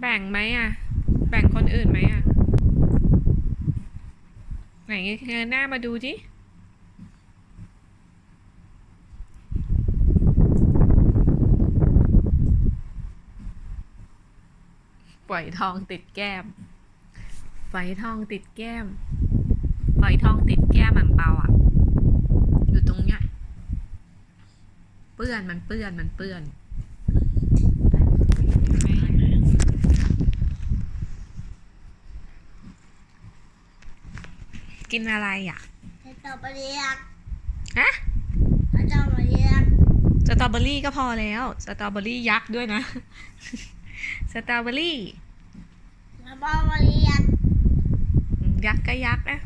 แบ่งไหมอะ แบ่งคนอื่นไหมอะ ไหนเงยหน้ามาดูดิปล่อยทองติดแก้มฝอยทองติดแก้มฝอยทองติดแก้มอังเปาอะ อยู่ตรงเนี้ย เปื้อนมันเปื้อนมันเปื้อน กินอะไรอะสตรอเบอรี่ยักษ์ฮะสตรอเบอรี่ยักษ์สตรอเบอรี่ก็พอแล้ว สตรอเบอรี่ยักษ์ด้วยนะ สตรอเบอรี่สตรอเบอรี่ยักษ์อืมยักษ์ก็ยักษ์นะ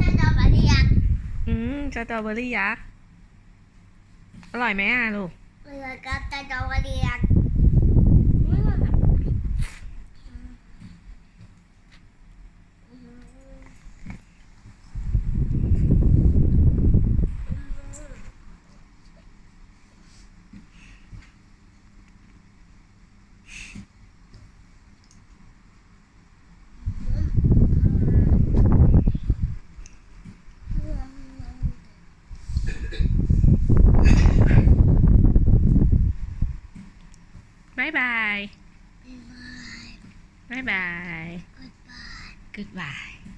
สตรอเบอรี่ยักษ์อืมสตรอเบอรี่ยักษ์ อร่อยไหมอะลูกเรือกับสตรอเบอรี่ยักษ์อืม บ๊ายบายบ๊ายบาย Goodbye. Goodbye